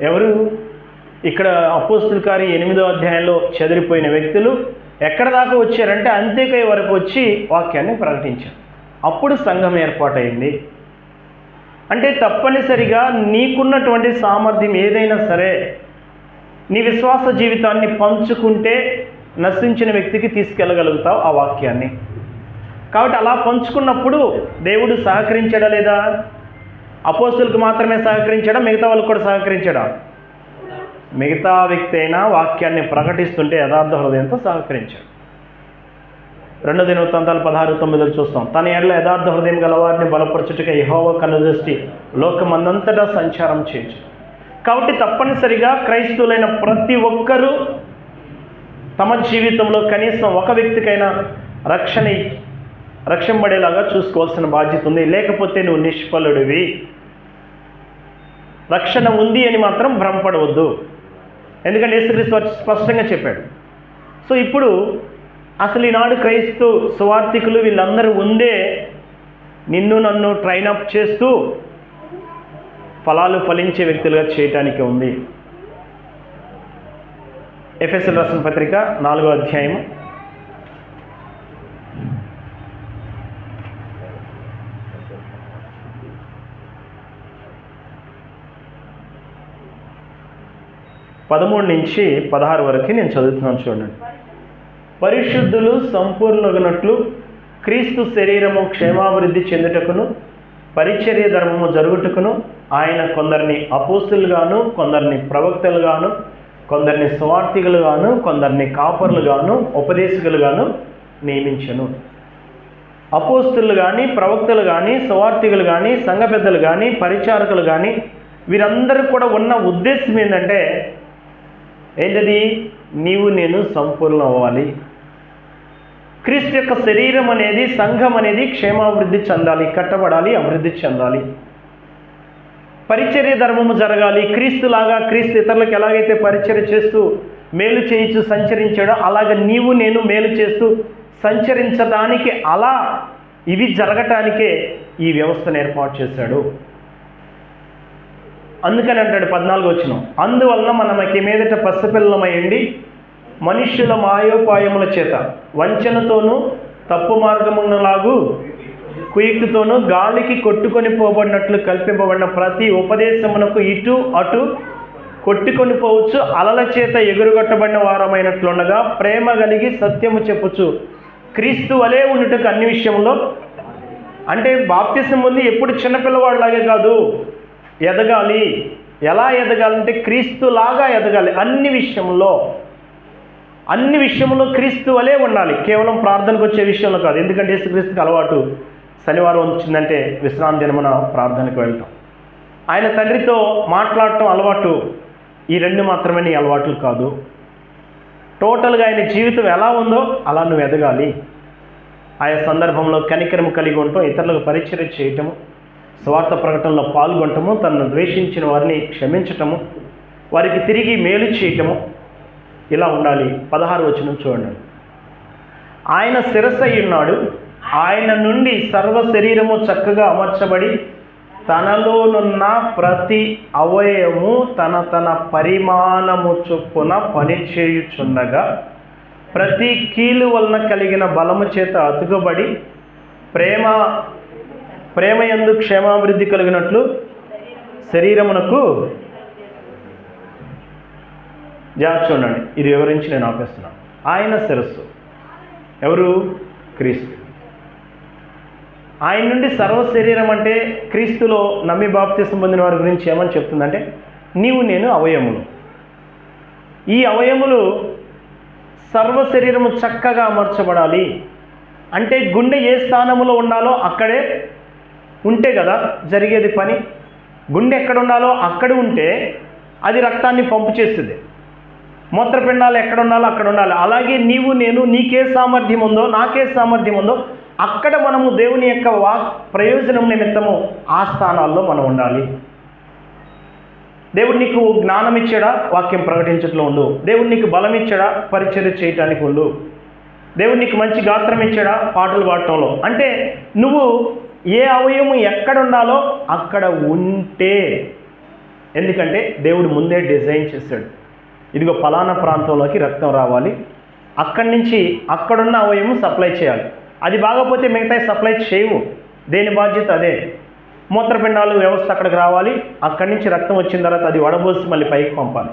ఎవరు? ఇక్కడ అపోస్తుల కార్య ఎనిమిదో అధ్యాయంలో చెదిరిపోయిన వ్యక్తులు ఎక్కడ దాకా వచ్చారంటే అంత్యకై వరకు వచ్చి వాక్యాన్ని ప్రకటించారు. అప్పుడు సంఘం ఏర్పాటైంది. అంటే తప్పనిసరిగా నీకున్నటువంటి సామర్థ్యం ఏదైనా సరే నీ విశ్వాస జీవితాన్ని పంచుకుంటే నశించిన వ్యక్తికి తీసుకెళ్ళగలుగుతావు ఆ వాక్యాన్ని. కాబట్టి అలా పంచుకున్నప్పుడు దేవుడు సహకరించడా లేదా? అపోస్తులకు మాత్రమే సహకరించడా మిగతా వాళ్ళకు కూడా సహకరించడా. మిగతా వ్యక్తి అయినా వాక్యాన్ని ప్రకటిస్తుంటే యథార్థ హృదయంతో సహకరించాడు. రెండో దినవృత్తాంతాలు పదహారు తొమ్మిదిలో చూస్తాం. తన ఏళ్ళ యథార్థ హృదయం గలవారిని బలపరచుటగా యహోవ కనుదృష్టి లోకమందంతటా సంచారం చేయొచ్చు కాబట్టి తప్పనిసరిగా క్రైస్తవులైన ప్రతి ఒక్కరూ తమ జీవితంలో కనీసం ఒక వ్యక్తికైనా రక్షణ రక్షింపడేలాగా చూసుకోవాల్సిన బాధ్యత ఉంది. లేకపోతే నువ్వు నిష్ఫలుడివి. రక్షణ ఉంది అని మాత్రం భ్రమపడవద్దు. ఎందుకంటే యేసుక్రీస్తు స్పష్టంగా చెప్పాడు. సో ఇప్పుడు అసలు ఈనాడు క్రైస్తు సువార్థికులు వీళ్ళందరూ ఉందే నిన్ను నన్ను ట్రైన్ అప్ చేస్తూ ఫలాలు ఫలించే వ్యక్తులుగా చేయటానికి ఉంది. ఎఫ్ఎస్ఎల్ రాసిన పత్రిక నాలుగో అధ్యాయం పదమూడు నుంచి పదహారు వరకు నేను చదువుతున్నాను చూడండి. పరిశుద్ధులు సంపూర్ణగునట్లు క్రీస్తు శరీరము క్షేమాభివృద్ధి చెందుటకును పరిచర్య ధర్మము జరుగుటకును ఆయన కొందరిని అపోస్తులుగాను కొందరిని ప్రవక్తలుగాను కొందరిని స్వార్థికులుగాను కొందరిని కాపర్లుగాను ఉపదేశకులుగాను నియమించను. అపోస్తులు కానీ ప్రవక్తలు కానీ సువార్థికులు కానీ సంఘ పెద్దలు కానీ పరిచారకులు కానీ వీరందరూ కూడా ఉన్న ఉద్దేశం ఏంటంటే ఏంటది? నీవు నేను సంపూర్ణం అవ్వాలి క్రీస్తు యొక్క శరీరం అనేది సంఘం అనేది క్షేమాభివృద్ధి చెందాలి కట్టబడాలి అభివృద్ధి చెందాలి. పరిచర్య ధర్మము జరగాలి. క్రీస్తులాగా క్రీస్తు ఇతరులకు ఎలాగైతే పరిచర్య చేస్తూ మేలు చేయించు సంచరించాడో అలాగ నీవు నేను మేలు చేస్తూ సంచరించడానికి అలా ఇవి జరగటానికే ఈ వ్యవస్థను ఏర్పాటు చేశాడు. అందుకని అంటాడు పద్నాలుగు వచ్చిన. అందువలన మనకి మీదట పసిపిల్లమయండి మనుష్యుల మాయోపాయముల చేత వంచనతోనూ తప్పు మార్గమున్నలాగు కుయుక్తితోనూ గాలికి కొట్టుకొని పోబడినట్లు కల్పింపబడిన ప్రతి ఉపదేశమునకు ఇటు అటు కొట్టుకొని పోవచ్చు అలల చేత ఎగురుగొట్టబడిన వారమైనట్లుండగా ప్రేమ కలిగి సత్యము చెప్పుచు క్రీస్తు వలే ఉండుటకు అన్ని విషయంలో అంటే బాప్తిసం ముందు ఎప్పుడు చిన్నపిల్లవాడిలాగే కాదు. ఎదగాలి. ఎలా ఎదగాలంటే క్రీస్తులాగా ఎదగాలి. అన్ని విషయంలో అన్ని విషయంలో క్రీస్తు వలే ఉండాలి. కేవలం ప్రార్థనకు వచ్చే విషయంలో కాదు. ఎందుకంటే యేసుక్రీస్తుకి అలవాటు శనివారం వచ్చిందంటే విశ్రాంతి దినమున ప్రార్థనకు వెళ్ళటం. ఆయన తండ్రితో మాట్లాడటం అలవాటు ఈ రెండు మాత్రమే నీ అలవాట్లు కాదు. టోటల్గా ఆయన జీవితం ఎలా ఉందో అలా నువ్వు ఎదగాలి. ఆయా సందర్భంలో కనికరం కలిగి ఉండటం ఇతరులకు పరిచయం చేయటము స్వార్థ ప్రకటనలో పాల్గొనటము తనను ద్వేషించిన వారిని క్షమించటము వారికి తిరిగి మేలు చేయటము. ఇలా ఉండాలి. పదహారు వచనం చూడండి. ఆయన శిరస్సు ఉన్నాడు ఆయన నుండి సర్వ శరీరము చక్కగా అమర్చబడి తనలోనున్న ప్రతి అవయవము తన తన పరిమాణము చొప్పున పనిచేయుచుండగా ప్రతి కీలు వలన కలిగిన బలము చేత అతుకబడి ప్రేమ ప్రేమ యందు క్షేమాభివృద్ధి కలిగినట్లు శరీరమునకు జాగ్రత్త చూడండి ఇది వివరించి నేను ఆపేస్తున్నాను. ఆయన శిరస్సు. ఎవరు? క్రీస్తు. ఆయన నుండి సర్వ శరీరం అంటే క్రీస్తులో నమ్మి బాప్తిసం పొందిన వారి గురించి ఏమని చెప్తుందంటే నీవు నేను అవయములు. ఈ అవయములు సర్వ శరీరము చక్కగా అమర్చబడాలి. అంటే గుండె ఏ స్థానములో ఉండాలో అక్కడే ఉంటే కదా జరిగేది పని. గుండె ఎక్కడ ఉండాలో అక్కడ ఉంటే అది రక్తాన్ని పంపు చేస్తుంది. మూత్రపిండాలు ఎక్కడ ఉండాలో అక్కడ ఉండాలి. అలాగే నీవు నేను నీకే సామర్థ్యం ఉందో నాకే సామర్థ్యం ఉందో అక్కడ మనము దేవుని యొక్క వా ప్రయోజనం నిమిత్తము ఆ స్థానాల్లో మనం ఉండాలి. దేవుడు నీకు జ్ఞానం ఇచ్చాడా? వాక్యం ప్రకటించట్లో ఉండు. దేవుడు నీకు బలం ఇచ్చాడా? పరిచర్య చేయటానికి ఉండు. దేవుడు నీకు మంచి గాత్రం ఇచ్చాడా? పాటలు పాడటంలో. అంటే నువ్వు ఏ అవయవం ఎక్కడ ఉండాలో అక్కడ ఉంటే. ఎందుకంటే దేవుడు ముందే డిజైన్ చేశాడు. ఇదిగో ఫలానా ప్రాంతంలోకి రక్తం రావాలి. అక్కడి నుంచి అక్కడున్న అవయవం సప్లై చేయాలి. అది బాగపోతే మిగతా సప్లై చేయవు. దేని బాధ్యత అదే. మూత్రపిండాలు వ్యవస్థ అక్కడికి రావాలి. అక్కడి నుంచి రక్తం వచ్చిన తర్వాత అది వడబోసి మళ్ళీ పైకి పంపాలి.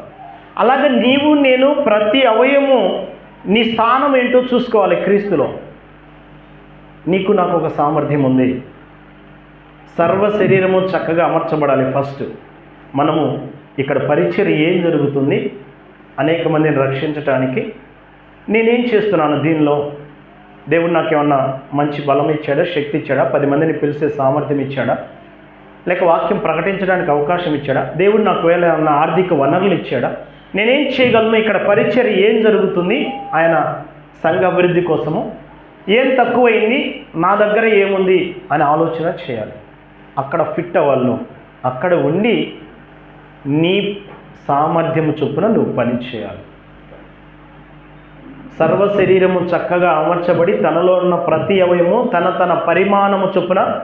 అలాగే నీవు నేను ప్రతి అవయము నీ స్థానం ఏంటో చూసుకోవాలి క్రీస్తులో. నీకు నాకు ఒక సామర్థ్యం ఉంది. సర్వ శరీరము చక్కగా అమర్చబడాలి ఫస్ట్. మనము ఇక్కడ పరిచర్య ఏం జరుగుతుంది? అనేక మందిని రక్షించటానికి నేనేం చేస్తున్నాను దీనిలో? దేవుడు నాకు ఏమన్నా మంచి బలం ఇచ్చాడా శక్తి ఇచ్చాడా పది మందిని పిలిచే సామర్థ్యం ఇచ్చాడా లేక వాక్యం ప్రకటించడానికి అవకాశం ఇచ్చాడా దేవుడు నాకు వేళ ఏమన్నా ఆర్థిక వనరులు ఇచ్చాడా నేనేం చేయగలను? ఇక్కడ పరిచర్య ఏం జరుగుతుంది? ఆయన సంఘ అభివృద్ధి కోసము. ఏం తక్కువైంది? నా దగ్గర ఏముంది? అని ఆలోచన చేయాలి. అక్కడ ఫిట్ అవ్వాలి అక్కడ ఉండి నీ సామర్థ్యము చొప్పున నువ్వు పని చేయాలి. సర్వ శరీరము చక్కగా అమర్చబడి తనలో ఉన్న ప్రతి అవయము తన తన పరిమాణము చొప్పున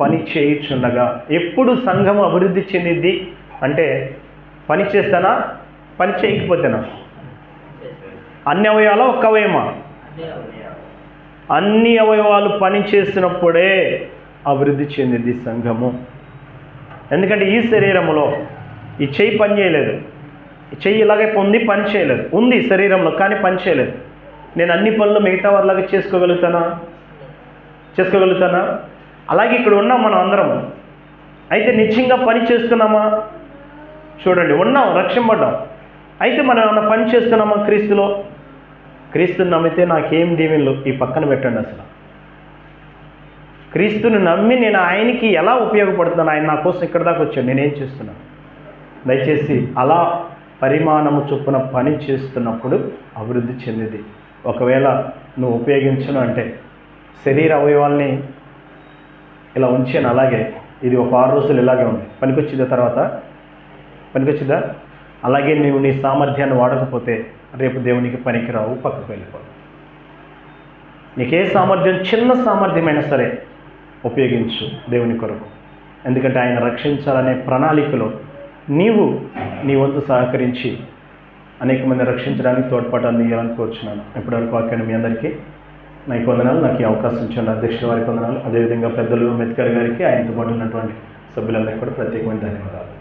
పని చేయుచుండగా. ఎప్పుడు సంఘం అభివృద్ధి చెందిద్ది? అంటే పని చేస్తానా? పని చేయకపోతేనా? అన్ని అవయవాల ఒక్క అవయమా అన్ని అవయవాలు పని చేసినప్పుడే అభివృద్ధి చెందింది సంఘము. ఎందుకంటే ఈ శరీరంలో ఈ చెయ్యి పని చేయలేదు. ఈ చెయ్యి ఇలాగే పొంది పని చేయలేదు. ఉంది శరీరంలో కానీ పని చేయలేదు. నేను అన్ని పనులు మిగతా వాళ్ళగా చేసుకోగలుగుతానా? చేసుకోగలుగుతానా? అలాగే ఇక్కడ ఉన్నాం మనం అందరం. అయితే నిత్యంగా పని చేస్తున్నామా? చూడండి ఉన్నాం రక్షింపడ్డాం అయితే మనం ఏమైనా పని చేస్తున్నామా క్రీస్తులో? క్రీస్తుని నమ్మితే నాకేం దీవెనలు? ఈ పక్కన పెట్టండి అసలు. క్రీస్తుని నమ్మి నేను ఆయనకి ఎలా ఉపయోగపడుతున్నాను? ఆయన నా కోసం ఇక్కడ దాకా వచ్చాను నేనేం చేస్తున్నాను దయచేసి అలా పరిమాణము చొప్పున పని చేస్తున్నప్పుడు అభివృద్ధి చెందింది. ఒకవేళ నువ్వు ఉపయోగించను అంటే శరీర అవయవాల్ని ఇలా ఉంచాను అలాగే ఇది ఒక ఆరు రోజులు ఇలాగే ఉంది. పనికొచ్చిందా తర్వాత పనికొచ్చిందా అలాగే నీవు నీ సామర్థ్యాన్ని వాడకపోతే రేపు దేవునికి పనికిరావు పక్కకు వెళ్ళిపోవు నీకే సామర్థ్యం చిన్న సామర్థ్యమైనా సరే ఉపయోగించు దేవుని కొరకు. ఎందుకంటే ఆయన రక్షించాలనే ప్రణాళికలో నీవు నీ వంతు సహకరించి అనేక మంది రక్షించడానికి తోడ్పాటు అందించాలని కోరుచున్నాను. ఇప్పటివరకు వాక్యాన్ని మీ అందరికీ నాకు వందనాలు నాకు ఈ అవకాశం ఇచ్చిన అధ్యక్షుల వారికి వందనాలు అదేవిధంగా పెద్దలు అంబేద్కర్ గారికి ఆయనతో పాటు ఉన్నటువంటి సభ్యులందరికీ కూడా ప్రత్యేకమైన ధన్యవాదాలు.